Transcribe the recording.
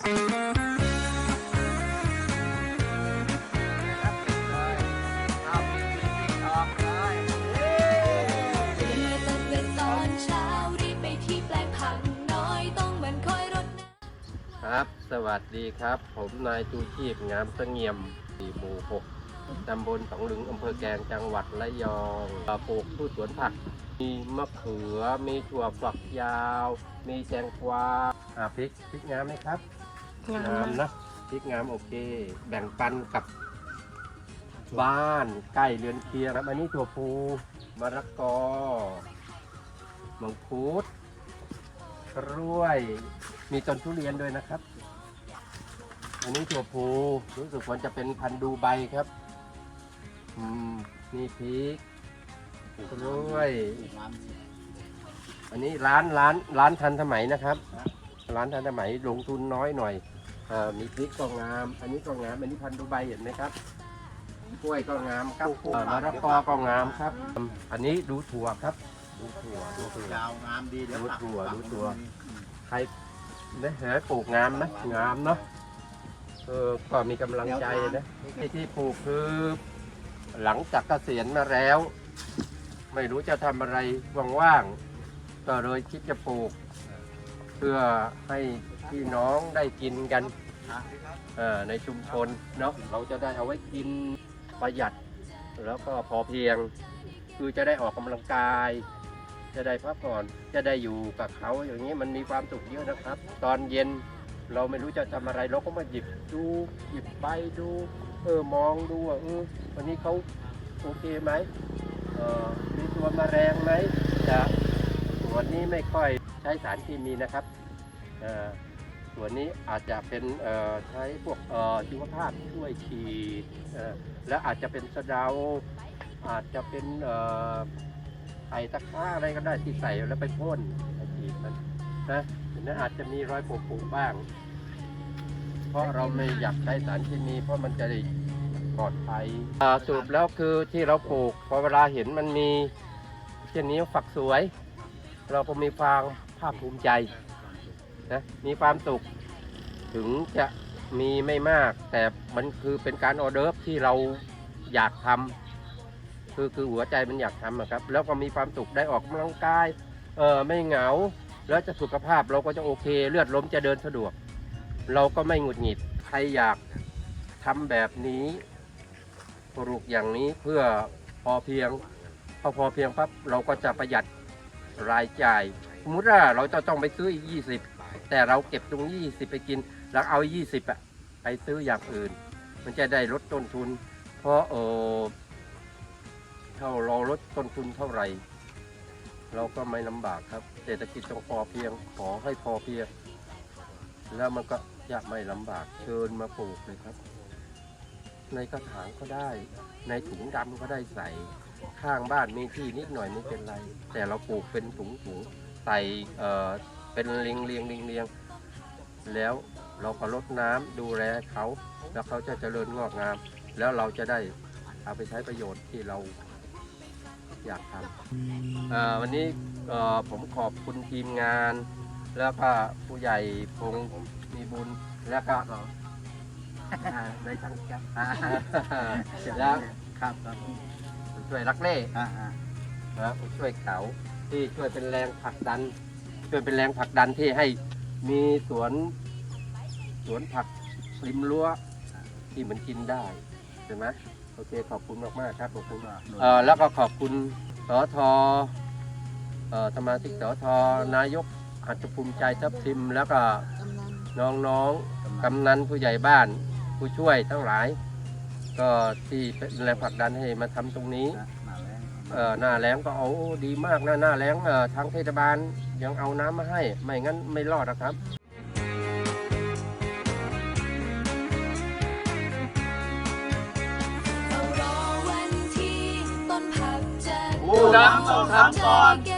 ครับ สวัสดีครับ ผมนายจูชีพงามเสงี่ยมหมู่หกตำบลสองหลึงอำเภอแกงจังหวัดระยองปลูกพืชสวนผัก มีมะเขือ มีถั่วฝักยาว มีแตงกวาอ่าพริกพริกงามไหมครับ งามนะพริกงามโอเค แบ่งปันกับบ้านใกล้เรือนเคียงครับอันนี้ถั่วพูมะระกอมังคุดกล้วย มีต้นทุเรียนด้วยนะครับ อันนี้ถั่วพูรู้สึกว่าจะเป็นพันธุ์ดูใบครับอืมมีพริกกล้วย อันนี้ร้านร้านร้านทันสมัยนะครับ ร้านทันสมัยลงทุนน้อยหน่อย มีพริกก็งาม อันนี้ก็งาม อันนี้พันธุ์ดูใบเห็นไหมครับ กล้วยก็งามครับเอ่อมะระกอก็งามครับ อันนี้ดูถั่วครับ ดูถั่วดูถั่ว ยาวงามดีเดี๋ยวดูถั่วปักดูถั่วปักใครได้หาปลูกงามนะงามเนาะเออก็มีกำลังใจนะที่ที่ปลูกคือหลังจากเกษียณมาแล้ว ไม่รู้จะทำอะไรว่างๆก็เลยคิดจะปลูก เพื่อให้ พี่น้องได้กินกันในชุมชนเนาะเราจะได้เอาไว้กินประหยัด แล้วก็พอเพียง คือจะได้ออกกำลังกาย จะได้พักผ่อนจะได้อยู่กับเขาอย่างนี้มันมีความสุขเยอะนะครับ ตอนเย็นเราไม่รู้จะทำอะไรเราก็มาหยิบดูหยิบไปดูเออมองดูว่าเออวันนี้เขาโอเคไหมเออมีตัวแมลงไหมจะส่วนนี้ไม่ค่อยใช้สารเคมีนะครับเออ ส่วนนี้อาจจะเป็นใช้พวกชีวภาพช่วยฉีดและอาจจะเป็นสะเดาอาจจะเป็นเอ่อไผ่ตะก้าอะไรก็ได้ที่ใส่แล้วไปพ่นไปฉีดมันนะนั้นอาจจะมีรอยผุผุบ้าง เพราะเราไม่อยากใช้สารเคมีเพราะมันจะได้ปลอดภัยสรุปแล้วคือที่เราปลูกพอเวลาเห็นมันมีเช่นนี้ฝักสวย เราก็มีความภาคภูมิใจ นะมีความสุข ถึงจะมีไม่มาก แต่มันคือเป็นการออเดิร์ฟที่เราอยากทำคือคือหัวใจมันอยากทำครับ แล้วก็มีความสุขได้ออกกำลังกายเออไม่เหงา แล้วจะสุขภาพเราก็จะโอเค เลือดลมจะเดินสะดวก เราก็ไม่หงุดหงิดใครอยากทำแบบนี้ปลูกอย่างนี้เพื่อพอเพียงพอพอเพียงปั๊บเราก็จะประหยัดรายจ่ายสมมติว่าเราจะต้องไปซื้ออีกยี่สิบ แต่เราเก็บตรงยี่สิบไปกิน แล้วเอายี่สิบอะไปซื้ออย่างอื่น มันจะได้ลดต้นทุน เพราะเออถ้าเราลดต้นทุนเท่าไหร่ เราก็ไม่ลำบากครับ เศรษฐกิจต้องพอเพียงขอให้พอเพียง แล้วมันก็ยากไม่ลำบากเชิญมาปลูกเลยครับ ในกระถางก็ได้ ในถุงดำก็ได้ใส่ข้างบ้านมีที่นิดหน่อยไม่เป็นไร แต่เราปลูกเป็นถุงถุงๆใส่ เอ่อเป็นเรียงเรียงเรียงเรียงแล้วเราก็รดน้ำดูแลเขาแล้วเขาจะเจริญงอกงาม แล้วเราจะได้เอาไปใช้ประโยชน์ที่เราอยากทำเอ่อวันนี้เอ่อผมขอบคุณทีมงาน แล้วก็ผู้ใหญ่พงษ์มีบุญแล้วก็อ่าในทางแก๊ปแล้วครับครับผู้ช่วยรักเล่อ่าอ่านะผู้ช่วยเขาที่ช่วยเป็นแรงผลักดัน ช่วยเป็นแรงผลักดันที่ให้มีสวนสวนผักริมรั้วที่มันกินได้ใช่ไหมโอเคขอบคุณมากๆครับขอบคุณเอ่อแล้วก็ขอบคุณสอทอเอ่อสมาชิกสอทอนายกอาจจะภูมิใจทับทิมแล้วก็น้องๆกำนันผู้ใหญ่บ้าน ผู้ช่วยทั้งหลาย ก็ที่เป็นแรงผลักดันให้มาทำตรงนี้เออหน้าแล้งก็เอาดีมากนะหน้าแล้งทางเทศบาล ยังเอาน้ำมาให้ ไม่งั้นไม่รอดนะครับเฝ้ารอวันที่ต้นผักจะผู้นำต้องทำก่อนเก็บเย้